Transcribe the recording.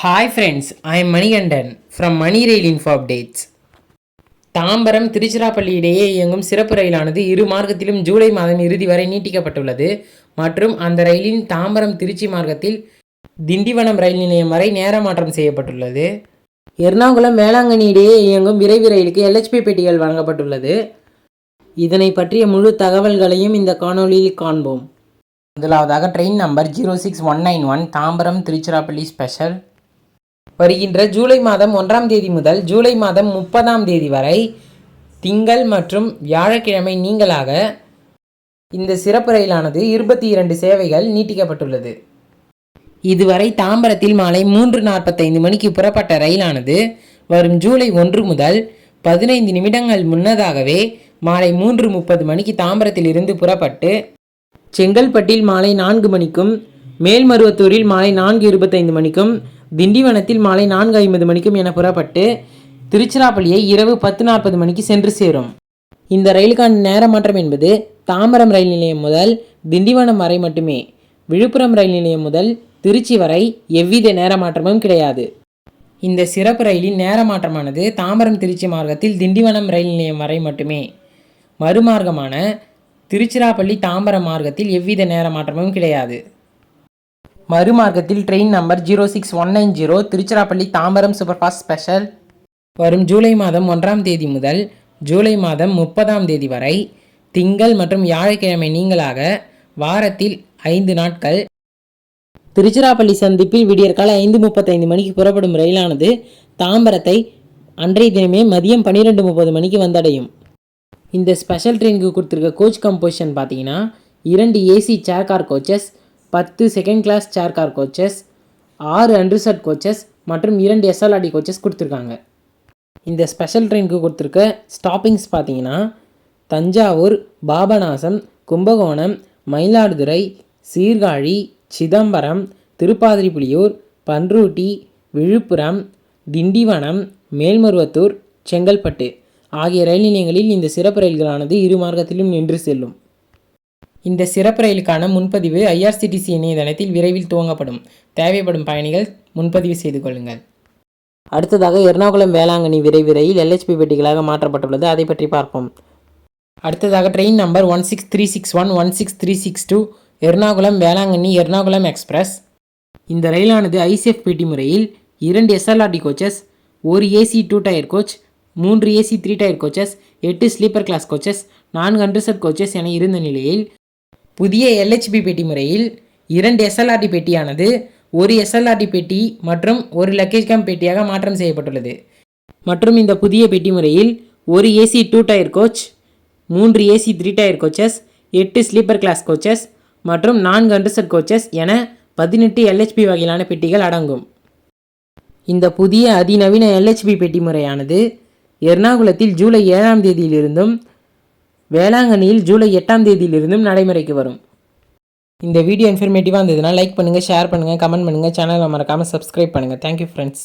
Hi friends I am Manikandan from Mani rail info updates Tambaram Tiruchirappalli இடையே இயங்கும் சிறப்பு ரயிலானது இரு மார்க்கத்திலும் ஜூலை மாதம் இறுதி வரை நீட்டிக்கப்பட்டுள்ளது. மற்றும் அந்த ரயிலின் தாம்பரம் திருச்சி மார்க்கத்தில் திண்டிவனம் ரயில் நிலையம் வரை நேர மாற்றம் செய்யப்பட்டுள்ளது. எர்ணாகுளம் வேளாங்கண்ணி இடையே இயங்கும் விரைவு ரயிலுக்கு எல்ஹெச்பி பெட்டிகள் வழங்கப்பட்டுள்ளது. இதனை பற்றிய முழு தகவல்களையும் இந்த காணொளியில் காண்போம். முதலாவதாக train number zero six one nine one Tambaram Tiruchirappalli special வருகின்ற ஜூலை மாதம் ஒன்றாம் தேதி முதல் ஜூலை மாதம் முப்பதாம் தேதி வரை திங்கள் மற்றும் வியாழக்கிழமை நீங்களாக இந்த சிறப்பு ரயிலானது இருபத்தி இரண்டு சேவைகள் நீட்டிக்கப்பட்டுள்ளது. இதுவரை தாம்பரத்தில் மாலை மூன்று நாற்பத்தைந்து மணிக்கு புறப்பட்ட ரயிலானது வரும் ஜூலை ஒன்று முதல் பதினைந்து நிமிடங்கள் முன்னதாகவே மாலை மூன்று முப்பது மணிக்கு தாம்பரத்தில் இருந்து புறப்பட்டு செங்கல்பட்டில் மாலை நான்கு மணிக்கும் மேல்மருவத்தூரில் மாலை நான்கு இருபத்தைந்து மணிக்கும் திண்டிவனத்தில் மாலை நான்கு ஐம்பது மணிக்கும் என புறப்பட்டு திருச்சிராப்பள்ளியை இரவு பத்து நாற்பது மணிக்கு சென்று சேரும். இந்த ரயிலுக்கான நேர மாற்றம் என்பது தாம்பரம் ரயில் நிலையம் முதல் திண்டிவனம் வரை மட்டுமே. விழுப்புரம் ரயில் நிலையம் முதல் திருச்சி வரை எவ்வித நேர மாற்றமும் கிடையாது. இந்த சிறப்பு ரயிலின் நேர மாற்றமானது தாம்பரம் திருச்சி மார்க்கத்தில் திண்டிவனம் ரயில் நிலையம் வரை மட்டுமே. மறுமார்க்கமான திருச்சிராப்பள்ளி தாம்பரம் மார்க்கத்தில் எவ்வித நேர மாற்றமும் கிடையாது. மறுமார்க்கத்தில் train number zero six one nine zero Tiruchirappalli Tambaram superfast special. வரும் ஜூலை மாதம் ஒன்றாம் தேதி முதல் ஜூலை மாதம் முப்பதாம் தேதி வரை திங்கள் மற்றும் வியாழக்கிழமை நீங்களாக வாரத்தில் ஐந்து நாட்கள். திருச்சிராப்பள்ளி சந்திப்பில் விடியற்கால ஐந்து முப்பத்தைந்து மணிக்கு புறப்படும் ரயிலானது தாம்பரத்தை அன்றைய தினமே மதியம் பன்னிரெண்டு முப்பது மணிக்கு வந்தடையும். இந்த ஸ்பெஷல் ட்ரெயினுக்கு கொடுத்துருக்க கோச் கம்போசிஷன் பார்த்தீங்கன்னா இரண்டு ஏசி சேர் கார் கோச்சஸ் பத்து second class chair car coaches ஆறு அண்டர்சட் கோச்சஸ் மற்றும் இரண்டு எஸ்எல்ஆர்டி கோச்சஸ் கொடுத்துருக்காங்க. இந்த ஸ்பெஷல் ட்ரெயினுக்கு கொடுத்துருக்க ஸ்டாப்பிங்ஸ் பார்த்தீங்கன்னா தஞ்சாவூர் பாபநாசம் கும்பகோணம் மயிலாடுதுறை சீர்காழி சிதம்பரம் திருப்பாதிரிப்புலியூர் பன்ருட்டி விழுப்புரம் திண்டிவனம் மேல்மருவத்தூர் செங்கல்பட்டு ஆகிய ரயில் நிலையங்களில் இந்த சிறப்பு ரயில்களானது இரு மார்க்கத்திலும் நின்று செல்லும். இந்த சிறப்பு ரயிலுக்கான முன்பதிவு ஐஆர்சிடிசி இணையதளத்தில் விரைவில் துவங்கப்படும். தேவைப்படும் பயணிகள் முன்பதிவு செய்து கொள்ளுங்கள். அடுத்ததாக எர்ணாகுளம் வேளாங்கண்ணி விரைவு ரயில் எல்ஹெச்பி பெட்டிகளாக மாற்றப்பட்டுள்ளது. அதை பற்றி பார்ப்போம். அடுத்ததாக train number one six three six one one six three six two Ernakulam Velankanni Ernakulam express. இந்த ரயிலானது ஐசிஎஃப் பிடி முறையில் இரண்டு எஸ்எல்ஆர்டி கோச்சஸ் ஒரு ஏசி டூ டயர் கோச் மூன்று ஏசி த்ரீ டயர் கோச்சஸ் எட்டு ஸ்லீப்பர் கிளாஸ் கோச்சஸ் நான்கு அண்டர்சட் கோச்சஸ் என இருந்த நிலையில் புதிய எல்ஹெச்பி பெட்டி முறையில் இரண்டு எஸ்எல்ஆர்டி பெட்டியானது ஒரு எஸ்எல்ஆர்டி பெட்டி மற்றும் ஒரு லக்கேஜ் கேம் பெட்டியாக மாற்றம் செய்யப்பட்டுள்ளது. மற்றும் இந்த புதிய பெட்டி முறையில் ஒரு ஏசி டூ டயர் கோச் மூன்று ஏசி த்ரீ டயர் கோச்சஸ் எட்டு ஸ்லீப்பர் கிளாஸ் கோச்சஸ் மற்றும் நான்கு அண்டர்சட் கோச்சஸ் என பதினெட்டு எல்ஹெச்பி வகையிலான பெட்டிகள் அடங்கும். இந்த புதிய அதிநவீன எல்ஹெச்பி பெட்டி முறையானது எர்ணாகுளத்தில் ஜூலை ஏழாம் தேதியிலிருந்தும் வேளாங்கண்ணியில் ஜூலை எட்டாம் தேதியிலிருந்தும் நடைமுறைக்கு வரும். இந்த வீடியோ இன்ஃபர்மேட்டிவாக இருந்ததுன்னா லைக் பண்ணுங்கள் ஷேர் பண்ணுங்கள் கமெண்ட் பண்ணுங்கள் சேனலை மறக்காமல் சப்ஸ்கிரைப் பண்ணுங்கள் தேங்க்யூ ஃப்ரெண்ட்ஸ்